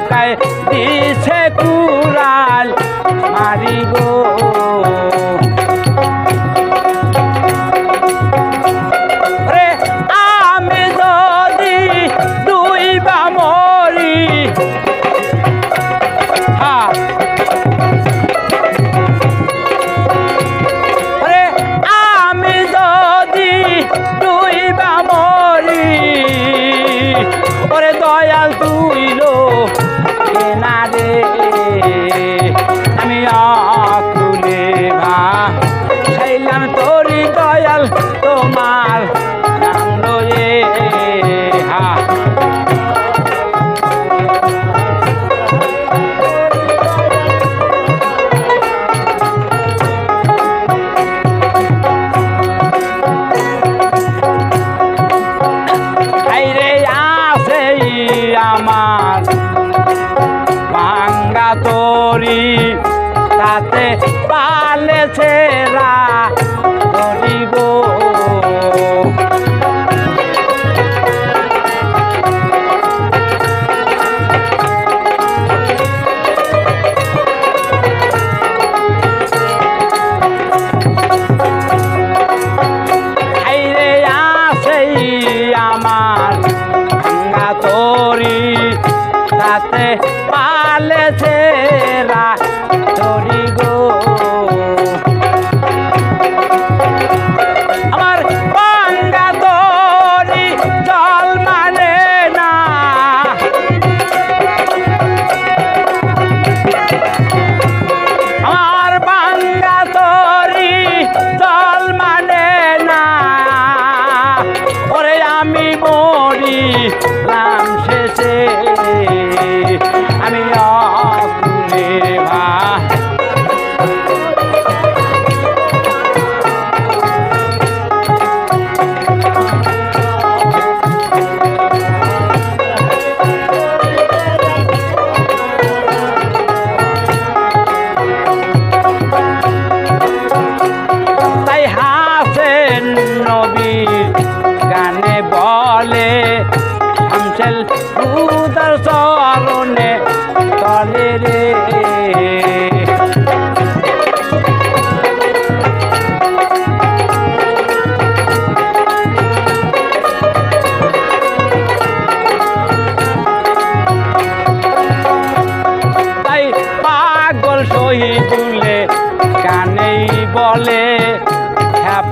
নৌকায় দিছে কুড়াল মারিব আমার। বাংলা তরি তাতে পালে ছেড়া ধরি তাতে পালে সেরা ধরি গো।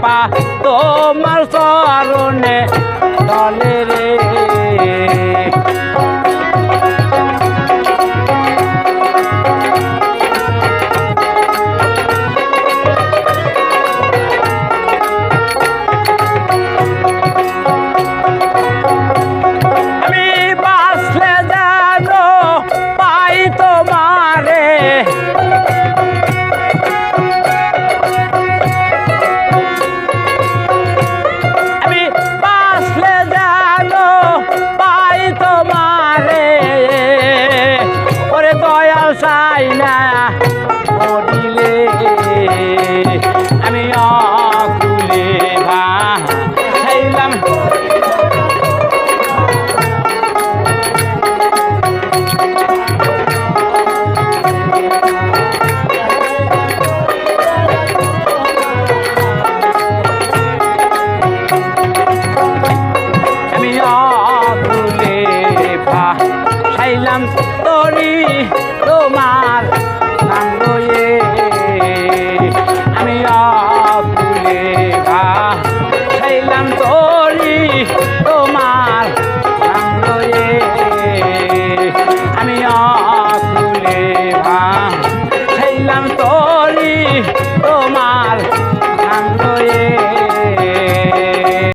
পা তোমার সরণে দলে রে। করিলে